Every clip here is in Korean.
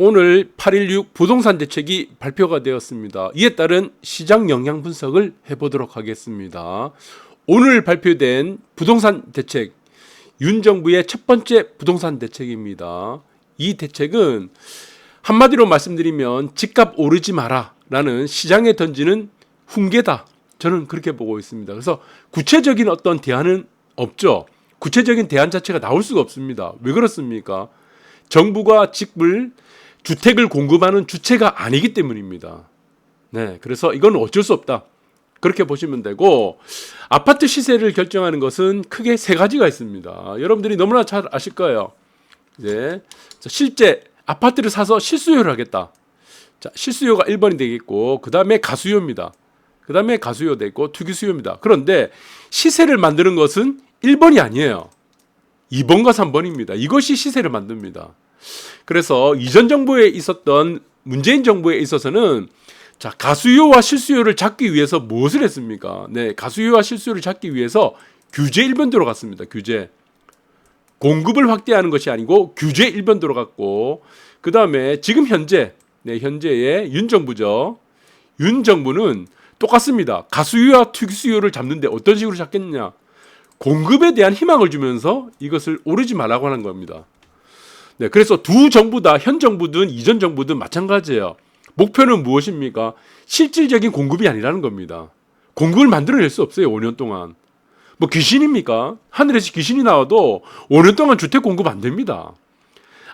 오늘 816 부동산 대책이 발표가 되었습니다. 이에 따른 시장 영향 분석을 해보도록 하겠습니다. 오늘 발표된 부동산 대책, 윤 정부의 첫 번째 부동산 대책입니다. 이 대책은 한마디로 말씀드리면 집값 오르지 마라 라는 시장에 던지는 훈계다. 저는 그렇게 보고 있습니다. 그래서 구체적인 어떤 대안은 없죠. 구체적인 대안 자체가 나올 수가 없습니다. 왜 그렇습니까? 정부가 집을 주택을 공급하는 주체가 아니기 때문입니다. 네, 그래서 이건 어쩔 수 없다. 그렇게 보시면 되고 아파트 시세를 결정하는 것은 크게 세 가지가 있습니다. 여러분들이 너무나 잘 아실 거예요. 이제 실제 아파트를 사서 실수요를 하겠다. 자, 실수요가 1번이 되겠고 그다음에 가수요입니다. 그다음에 가수요 되고 투기 수요입니다. 그런데 시세를 만드는 것은 1번이 아니에요. 2번과 3번입니다. 이것이 시세를 만듭니다. 그래서 이전 정부에 있었던 문재인 정부에 있어서는 자, 가수요와 실수요를 잡기 위해서 무엇을 했습니까? 네, 가수요와 실수요를 잡기 위해서 규제 1번도로 갔습니다. 규제. 공급을 확대하는 것이 아니고 규제 1번도로 갔고 그 다음에 지금 현재 네, 현재의 윤 정부죠. 윤 정부는 똑같습니다. 가수요와 특수요를 잡는데 어떤 식으로 잡겠느냐? 공급에 대한 희망을 주면서 이것을 오르지 말라고 하는 겁니다. 네, 그래서 두 정부 다 현 정부든 이전 정부든 마찬가지예요. 목표는 무엇입니까? 실질적인 공급이 아니라는 겁니다. 공급을 만들어낼 수 없어요. 5년 동안. 뭐 귀신입니까? 하늘에서 귀신이 나와도 5년 동안 주택 공급 안 됩니다.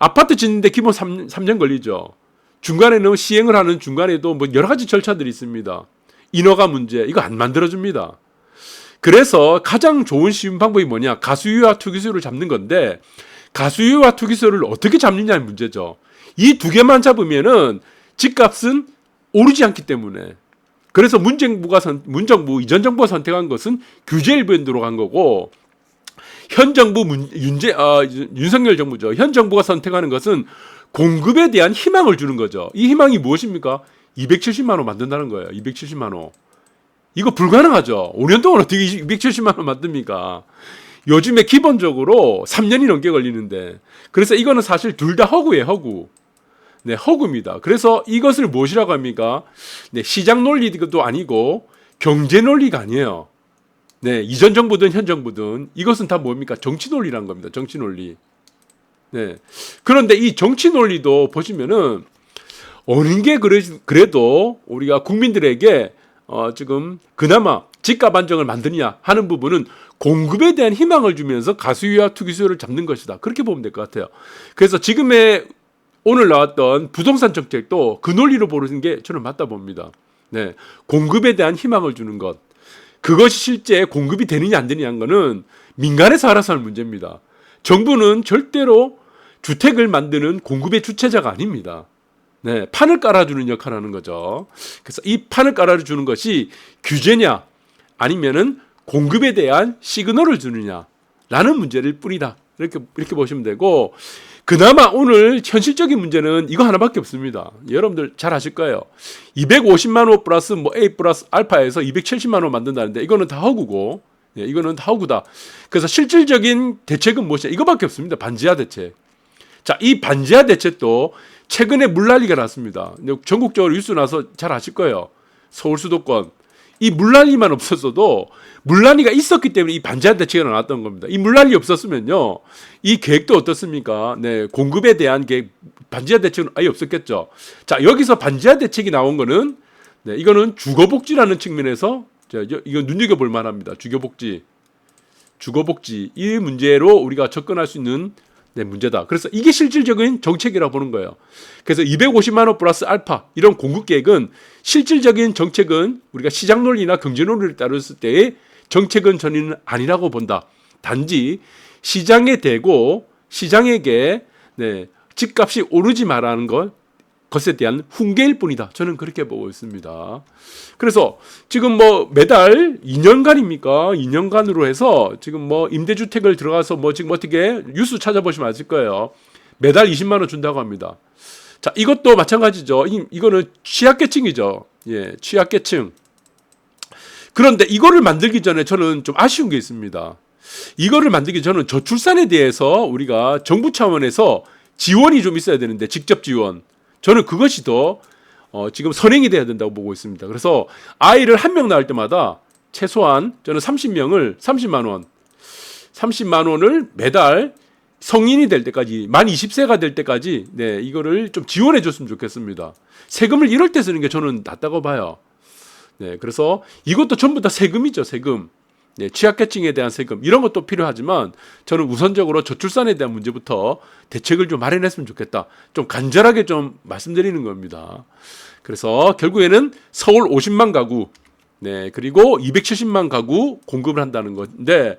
아파트 짓는데 기본 3, 3년 걸리죠. 중간에는 시행을 하는 중간에도 뭐 여러 가지 절차들이 있습니다. 인허가 문제 이거 안 만들어줍니다. 그래서 가장 좋은 쉬운 방법이 뭐냐 가수유와 투기수를 잡는 건데 가수유와 투기수를 어떻게 잡느냐는 문제죠. 이 두 개만 잡으면은 집값은 오르지 않기 때문에 그래서 문정부가 선, 문정부 이전 정부가 선택한 것은 규제 일변도로 간 거고 현 정부 문, 윤재 아, 윤석열 정부죠. 현 정부가 선택하는 것은 공급에 대한 희망을 주는 거죠. 이 희망이 무엇입니까? 270만 원 만든다는 거예요. 270만 원. 이거 불가능하죠. 5년 동안 어떻게 270만 원 만듭니까? 요즘에 기본적으로 3년이 넘게 걸리는데 그래서 이거는 사실 둘 다 허구예요, 허구. 네, 허구입니다. 그래서 이것을 무엇이라고 합니까? 네, 시장 논리도 아니고 경제 논리가 아니에요. 네, 이전 정부든 현 정부든 이것은 다 뭡니까? 정치 논리란 겁니다. 정치 논리. 네. 그런데 이 정치 논리도 보시면은 어느 게 그래, 그래도 우리가 국민들에게 어, 지금 그나마 집값 안정을 만드냐 하는 부분은 공급에 대한 희망을 주면서 가수유와 투기수요를 잡는 것이다. 그렇게 보면 될 것 같아요. 그래서 지금의 오늘 나왔던 부동산 정책도 그 논리로 보는 게 저는 맞다 봅니다. 네. 공급에 대한 희망을 주는 것. 그것이 실제 공급이 되느냐 안 되느냐는 거는 민간에서 알아서 하는 문제입니다. 정부는 절대로 주택을 만드는 공급의 주체자가 아닙니다. 네, 판을 깔아주는 역할을 하는 거죠. 그래서 이 판을 깔아주는 것이 규제냐 아니면은 공급에 대한 시그널을 주느냐라는 문제를 뿌리다. 이렇게 이렇게 보시면 되고 그나마 오늘 현실적인 문제는 이거 하나밖에 없습니다. 여러분들 잘 아실 거예요. 250만 원 플러스 뭐 A 플러스 알파에서 270만 원 만든다는데 이거는 다 허구고 예, 이거는 다 허구다. 그래서 실질적인 대책은 무엇이냐? 이거밖에 없습니다. 반지하 대책. 자, 이 반지하 대책도 최근에 물난리가 났습니다. 전국적으로 뉴스 나서 잘 아실 거예요. 서울 수도권. 이 물난리만 없었어도 물난리가 있었기 때문에 이 반지하 대책이 나왔던 겁니다. 이 물난리 없었으면요. 이 계획도 어떻습니까? 네, 공급에 대한 계획, 반지하 대책은 아예 없었겠죠. 자, 여기서 반지하 대책이 나온 거는 네, 이거는 주거복지라는 측면에서 이거 눈여겨볼 만합니다. 주거복지. 주거복지. 이 문제로 우리가 접근할 수 있는 네, 문제다. 그래서 이게 실질적인 정책이라고 보는 거예요. 그래서 250만 원 플러스 알파 이런 공급 계획은 실질적인 정책은 우리가 시장 논리나 경제 논리를 따랐을 때의 정책은 저는 아니라고 본다. 단지 시장에 대고 시장에게 네, 집값이 오르지 말라는 것 것에 대한 훈계일 뿐이다. 저는 그렇게 보고 있습니다. 그래서 지금 뭐 매달 2년간입니까? 2년간으로 해서 지금 뭐 임대주택을 들어가서 뭐 지금 어떻게 뉴스 찾아보시면 아실 거예요. 매달 20만 원 준다고 합니다. 자, 이것도 마찬가지죠. 이, 이거는 취약계층이죠. 예, 취약계층. 그런데 이거를 만들기 전에 저는 좀 아쉬운 게 있습니다. 이거를 만들기 전에 저출산에 대해서 우리가 정부 차원에서 지원이 좀 있어야 되는데 직접 지원. 저는 그것이 더 어, 지금 선행이 돼야 된다고 보고 있습니다. 그래서 아이를 한 명 낳을 때마다 최소한 저는 30명을 30만 원, 30만 원을 매달 성인이 될 때까지 만 20세가 될 때까지 네 이거를 좀 지원해 줬으면 좋겠습니다. 세금을 이럴 때 쓰는 게 저는 낫다고 봐요. 네 그래서 이것도 전부 다 세금이죠 세금. 네, 취약계층에 대한 세금 이런 것도 필요하지만 저는 우선적으로 저출산에 대한 문제부터 대책을 좀 마련했으면 좋겠다. 좀 간절하게 좀 말씀드리는 겁니다. 그래서 결국에는 서울 50만 가구, 네 그리고 270만 가구 공급을 한다는 건데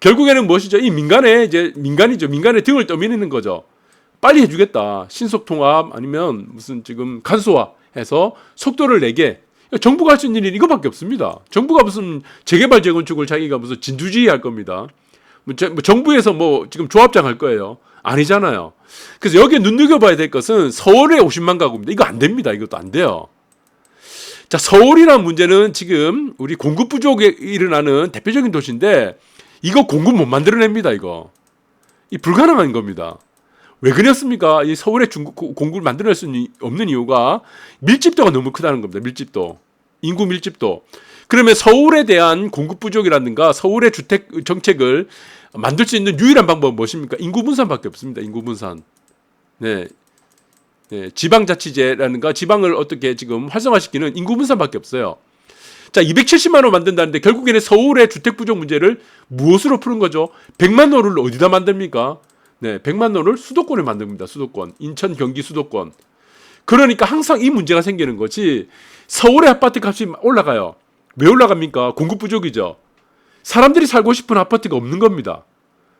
결국에는 무엇이죠? 이 민간에 이제 민간이죠. 민간에 등을 떠미는 거죠. 빨리 해주겠다. 신속 통합 아니면 무슨 지금 간소화 해서 속도를 내게 정부가 할 수 있는 일은 이거밖에 없습니다. 정부가 무슨 재개발 재건축을 자기가 무슨 진두지휘 할 겁니다. 뭐 저- 뭐 정부에서 뭐 지금 조합장 할 거예요. 아니잖아요. 그래서 여기에 눈여겨봐야 될 것은 서울에 50만 가구입니다. 이거 안 됩니다. 이것도 안 돼요. 자, 서울이란 문제는 지금 우리 공급 부족에 일어나는 대표적인 도시인데 이거 공급 못 만들어냅니다. 이거 이 불가능한 겁니다. 왜 그랬습니까? 이 서울의 중국 고- 공급을 만들어낼 수 없는 이유가 밀집도가 너무 크다는 겁니다. 밀집도, 인구 밀집도. 그러면 서울에 대한 공급 부족이라든가 서울의 주택 정책을 만들 수 있는 유일한 방법은 무엇입니까? 인구 분산밖에 없습니다. 인구 분산. 네. 네, 지방자치제라든가 지방을 어떻게 지금 활성화시키는 인구 분산밖에 없어요. 자, 270만 원 만든다는데 결국에는 서울의 주택 부족 문제를 무엇으로 푸는 거죠? 100만 원을 어디다 만듭니까? 네, 100만 원을 수도권에 만듭니다. 수도권. 인천, 경기 수도권. 그러니까 항상 이 문제가 생기는 거지. 서울의 아파트 값이 올라가요. 왜 올라갑니까? 공급 부족이죠. 사람들이 살고 싶은 아파트가 없는 겁니다.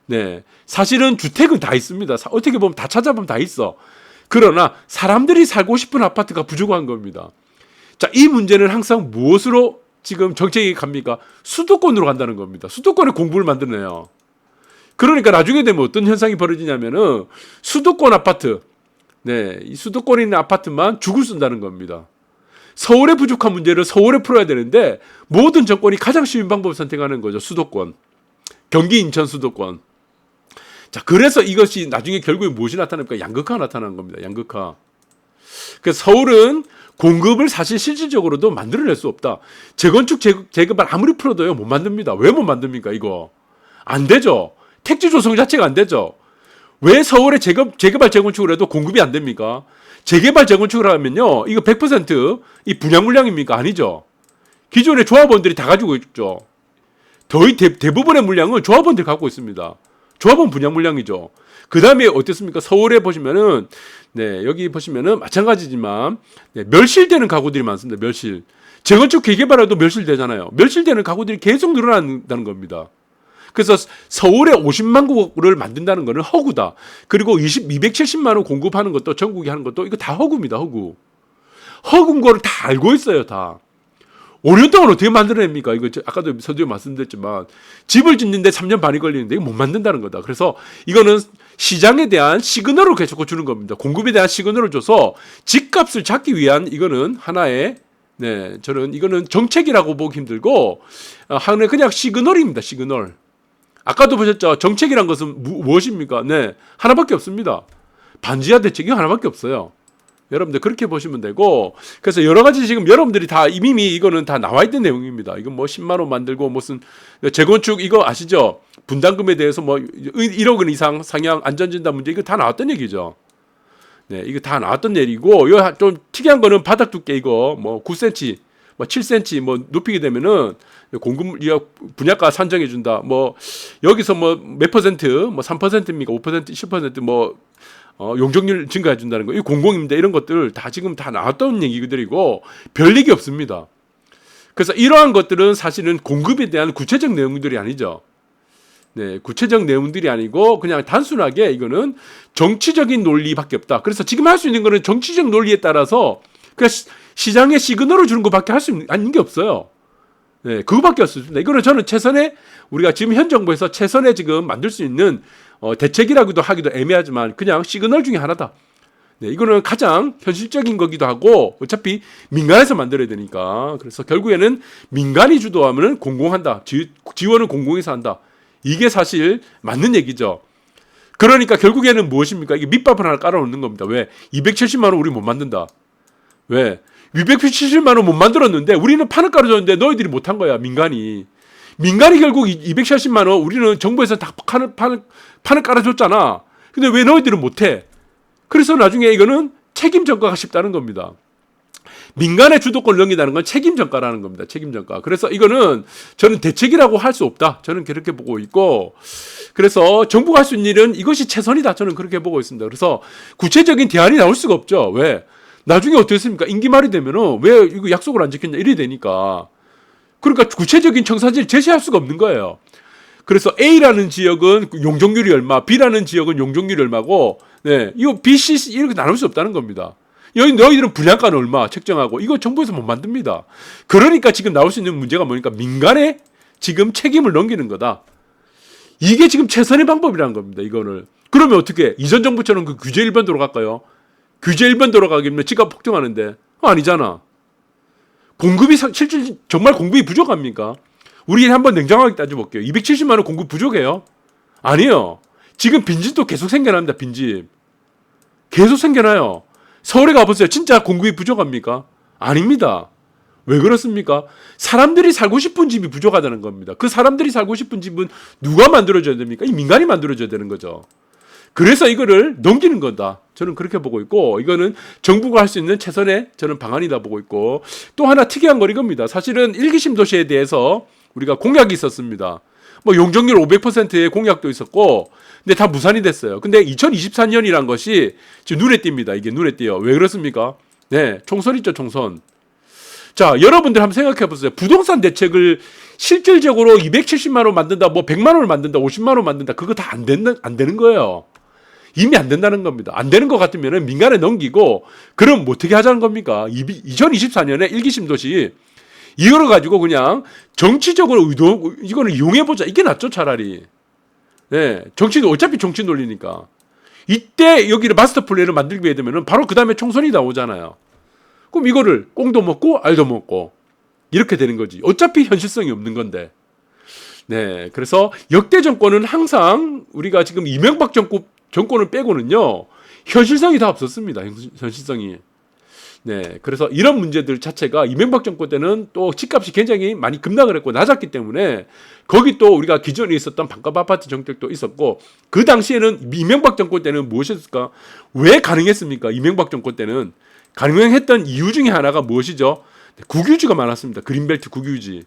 네. 사실은 주택은 다 있습니다. 사- 어떻게 보면 다 찾아보면 다 있어. 그러나 사람들이 살고 싶은 아파트가 부족한 겁니다. 자, 이 문제는 항상 무엇으로 지금 정책이 갑니까? 수도권으로 간다는 겁니다. 수도권에 공부를 만드네요. 그러니까 나중에 되면 어떤 현상이 벌어지냐면은 수도권 아파트, 네, 이 수도권에 있는 아파트만 죽을 쓴다는 겁니다. 서울의 부족한 문제를 서울에 풀어야 되는데 모든 정권이 가장 쉬운 방법을 선택하는 거죠. 수도권. 경기 인천 수도권. 자, 그래서 이것이 나중에 결국에 무엇이 나타납니까? 양극화가 나타나는 겁니다. 양극화. 그래서 서울은 공급을 사실 실질적으로도 만들어낼 수 없다. 재건축 재- 재개발 아무리 풀어도요 못 만듭니다. 왜 못 만듭니까 이거? 안 되죠. 택지 조성 자체가 안 되죠. 왜 서울에 재개, 재개발 재건축을 해도 공급이 안 됩니까? 재개발 재건축을 하면요 이거 100%이 분양 물량입니까? 아니죠. 기존의 조합원들이 다 가지고 있죠. 거의 대, 대부분의 물량은 조합원들이 갖고 있습니다. 조합원 분양 물량이죠. 그 다음에 어땠습니까? 서울에 보시면은, 네, 여기 보시면은 마찬가지지만, 네, 멸실되는 가구들이 많습니다. 멸실. 재건축 개개발해도 멸실되잖아요. 멸실되는 가구들이 계속 늘어난다는 겁니다. 그래서 서울에 50만 구를 만든다는 거는 허구다. 그리고 20, 270만 원 공급하는 것도 전국에 하는 것도 이거 다 허구입니다. 허구. 허구인 거를 다 알고 있어요. 다. 5년 동안 어떻게 만들어냅니까? 이거 저- 아까도 서두에 말씀드렸지만 집을 짓는데 3년 반이 걸리는데 못 만든다는 거다. 그래서 이거는 시장에 대한 시그널을 계속 주는 겁니다. 공급에 대한 시그널을 줘서 집값을 잡기 위한 이거는 하나의 네 저는 이거는 정책이라고 보기 힘들고 어, 하나의 그냥 시그널입니다. 시그널. 아까도 보셨죠? 정책이란 것은 무, 무엇입니까? 네 하나밖에 없습니다. 반지하 대책이 하나밖에 없어요. 여러분들 그렇게 보시면 되고 그래서 여러 가지 지금 여러분들이 다 이미 이거는 다 나와 있는 내용입니다. 이건 뭐 10만 원 만들고 무슨 재건축 이거 아시죠? 분담금에 대해서 뭐 1억 원 이상 상향 안전진단 문제 이거 다 나왔던 얘기죠. 네, 이거 다 나왔던 얘기고 이거 좀 특이한 거는 바닥 두께 이거 뭐 9cm, 뭐 7cm 뭐 높이게 되면은 공급 이 분양가 산정해 준다. 뭐 여기서 뭐 몇 퍼센트, 뭐 3%입니까? 5%, 10%뭐 어, 용적률 증가해 준다는 거. 이 공공임대 이런 것들 다 지금 다 나왔던 얘기들이고 별 얘기 없습니다. 그래서 이러한 것들은 사실은 공급에 대한 구체적 내용들이 아니죠. 네, 구체적 내용들이 아니고 그냥 단순하게 이거는 정치적인 논리밖에 없다. 그래서 지금 할 수 있는 거는 정치적 논리에 따라서 그 시장에 시그널을 주는 것밖에 할 수 있는 게 없어요. 네, 그거밖에 없습니다. 이거는 저는 최선의 우리가 지금 현 정부에서 최선의 지금 만들 수 있는 어, 대책이라고도 하기도 애매하지만 그냥 시그널 중에 하나다. 네, 이거는 가장 현실적인 거기도 하고 어차피 민간에서 만들어야 되니까 그래서 결국에는 민간이 주도하면은 공공한다. 지, 지원은 공공에서 한다. 이게 사실 맞는 얘기죠. 그러니까 결국에는 무엇입니까? 이게 밑밥을 하나 깔아놓는 겁니다. 왜? 270만 원 우리 못 만든다. 왜? 270만 원 못 만들었는데 우리는 판을 깔아줬는데 너희들이 못한 거야 민간이. 민간이 결국 270만 원 우리는 정부에서 다 판을, 판을, 판을 깔아줬잖아. 근데 왜 너희들은 못해? 그래서 나중에 이거는 책임 전가가 쉽다는 겁니다. 민간의 주도권을 넘긴다는 건 책임 전가라는 겁니다. 책임 전가. 그래서 이거는 저는 대책이라고 할 수 없다. 저는 그렇게 보고 있고 그래서 정부가 할 수 있는 일은 이것이 최선이다. 저는 그렇게 보고 있습니다. 그래서 구체적인 대안이 나올 수가 없죠. 왜? 나중에 어떻습니까? 임기 말이 되면은 왜 이거 약속을 안 지켰냐 이래 되니까. 그러니까 구체적인 청사진을 제시할 수가 없는 거예요. 그래서 A라는 지역은 용적률이 얼마, B라는 지역은 용적률이 얼마고, 네, 이거 B, C, C 이렇게 나눌 수 없다는 겁니다. 여기 너희들은 분양가는 얼마 책정하고 이거 정부에서 못 만듭니다. 그러니까 지금 나올 수 있는 문제가 뭐니까 민간에 지금 책임을 넘기는 거다. 이게 지금 최선의 방법이라는 겁니다. 이거를. 그러면 어떻게 이전 정부처럼 그 규제 일반도로 갈까요? 규제 일반도로 가기면 집값 폭등하는데 어, 아니잖아. 공급이 사- 실질 정말 공급이 부족합니까? 우리 한번 냉정하게 따져볼게요. 270만 원 공급 부족해요? 아니요. 지금 빈집도 계속 생겨납니다. 빈집 계속 생겨나요. 서울에 가보세요. 진짜 공급이 부족합니까? 아닙니다. 왜 그렇습니까? 사람들이 살고 싶은 집이 부족하다는 겁니다. 그 사람들이 살고 싶은 집은 누가 만들어줘야 됩니까? 이 민간이 만들어줘야 되는 거죠. 그래서 이거를 넘기는 거다. 저는 그렇게 보고 있고 이거는 정부가 할 수 있는 최선의 저는 방안이다 보고 있고 또 하나 특이한 건 이겁니다. 사실은 일기심 도시에 대해서 우리가 공약이 있었습니다. 뭐 용적률 500%의 공약도 있었고 근데 다 무산이 됐어요. 근데 2024년이란 것이 지금 눈에 띕니다. 이게 눈에 띄어요. 왜 그렇습니까? 네, 총선 있죠, 총선. 자, 여러분들 한번 생각해 보세요. 부동산 대책을 실질적으로 270만 원 만든다, 뭐 100만 원을 만든다, 50만 원 만든다. 그거 다 안 되는 안 되는 거예요. 이미 안 된다는 겁니다. 안 되는 것 같으면 민간에 넘기고 그럼 뭐 어떻게 하자는 겁니까? 2024년에 일기심 도시 이거를 가지고 그냥 정치적으로 의도 이거는 이용해 보자. 이게 낫죠, 차라리. 네, 정치 어차피 정치 논리니까. 이때 여기를 마스터 플랜을 만들게 되면은 바로 그 다음에 총선이 나오잖아요. 그럼 이거를 꽁도 먹고 알도 먹고 이렇게 되는 거지. 어차피 현실성이 없는 건데. 네, 그래서 역대 정권은 항상 우리가 지금 이명박 정권 정권을 빼고는요 현실성이 다 없었습니다. 현- 현실성이. 네, 그래서 이런 문제들 자체가 이명박 정권 때는 또 집값이 굉장히 많이 급락을 했고 낮았기 때문에 거기 또 우리가 기존에 있었던 반값 아파트 정책도 있었고 그 당시에는 이명박 정권 때는 무엇이었을까? 왜 가능했습니까? 이명박 정권 때는 가능했던 이유 중에 하나가 무엇이죠? 네, 국유지가 많았습니다. 그린벨트 국유지.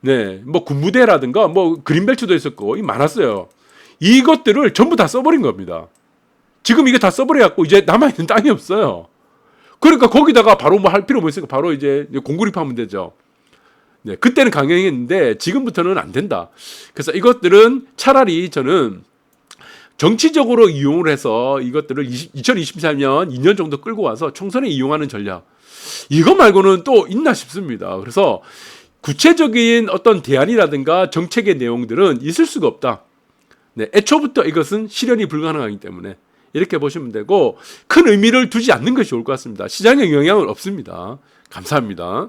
네, 뭐 군부대라든가 뭐 그린벨트도 있었고 이 많았어요. 이것들을 전부 다 써버린 겁니다. 지금 이게 다 써버려갖고 이제 남아있는 땅이 없어요. 그러니까 거기다가 바로 뭐 할 필요 뭐 있으니까 바로 이제 공구립하면 되죠. 네, 그때는 강행했는데 지금부터는 안 된다. 그래서 이것들은 차라리 저는 정치적으로 이용을 해서 이것들을 2024년 2년 정도 끌고 와서 총선에 이용하는 전략. 이거 말고는 또 있나 싶습니다. 그래서 구체적인 어떤 대안이라든가 정책의 내용들은 있을 수가 없다. 네, 애초부터 이것은 실현이 불가능하기 때문에 이렇게 보시면 되고 큰 의미를 두지 않는 것이 좋을 것 같습니다. 시장에 영향은 없습니다. 감사합니다.